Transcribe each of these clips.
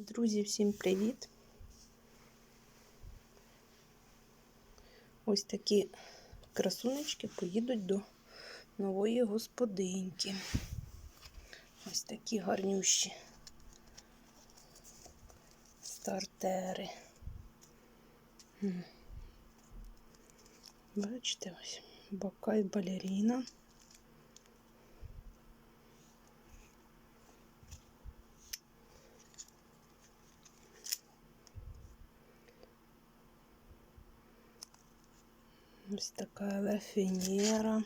Друзі, всім привіт! Ось такі красунечки поїдуть до нової господинки. Ось такі гарнющі стартери. Бачите, ось бакай балеріна. Ось така лефінєра.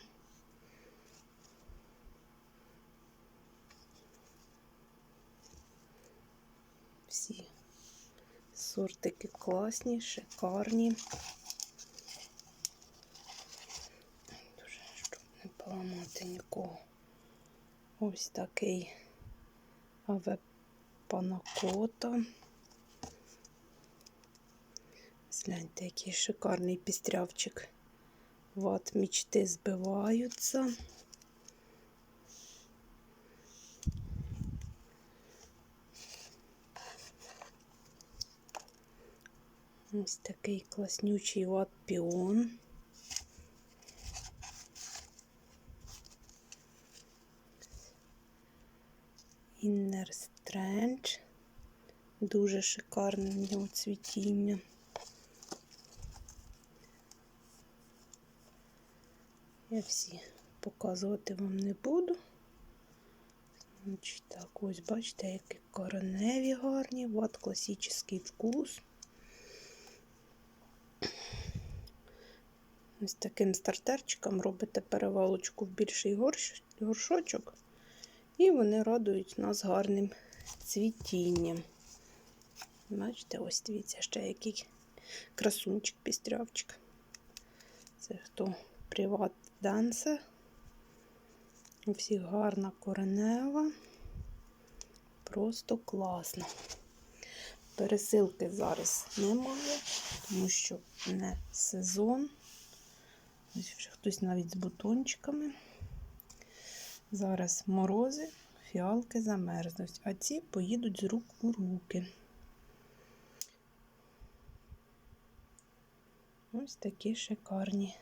Всі сортики класні, шикарні. Дуже, щоб не поламати нікого. Ось такий аве панакота. Гляньте, який шикарний пістрявчик. Вот мечти збиваються. Ось такий класнючий ват піон. Inner Strange. Дуже шикарне в нього цвітіння. Я всі показувати вам не буду. Значить, так, ось бачите, які кореневі гарні. Вот класичний вкус. Ось таким стартерчиком робите перевалочку в більший горш... горшочок, і вони радують нас гарним цвітінням. Бачите, ось дивіться, ще який красунчик, пістрявчик. Це хто приват данса. У всіх гарна коренева. Просто класно. Пересилки зараз немає, тому що не сезон. Ось вже хтось навіть з бутончиками. Зараз морози, фіалки замерзнуть, а ці поїдуть з рук у руки. Ось такі шикарні.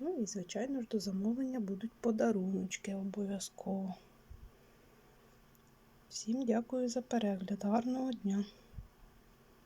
Ну і, звичайно ж, до замовлення будуть подаруночки обов'язково. Всім дякую за перегляд. Гарного дня!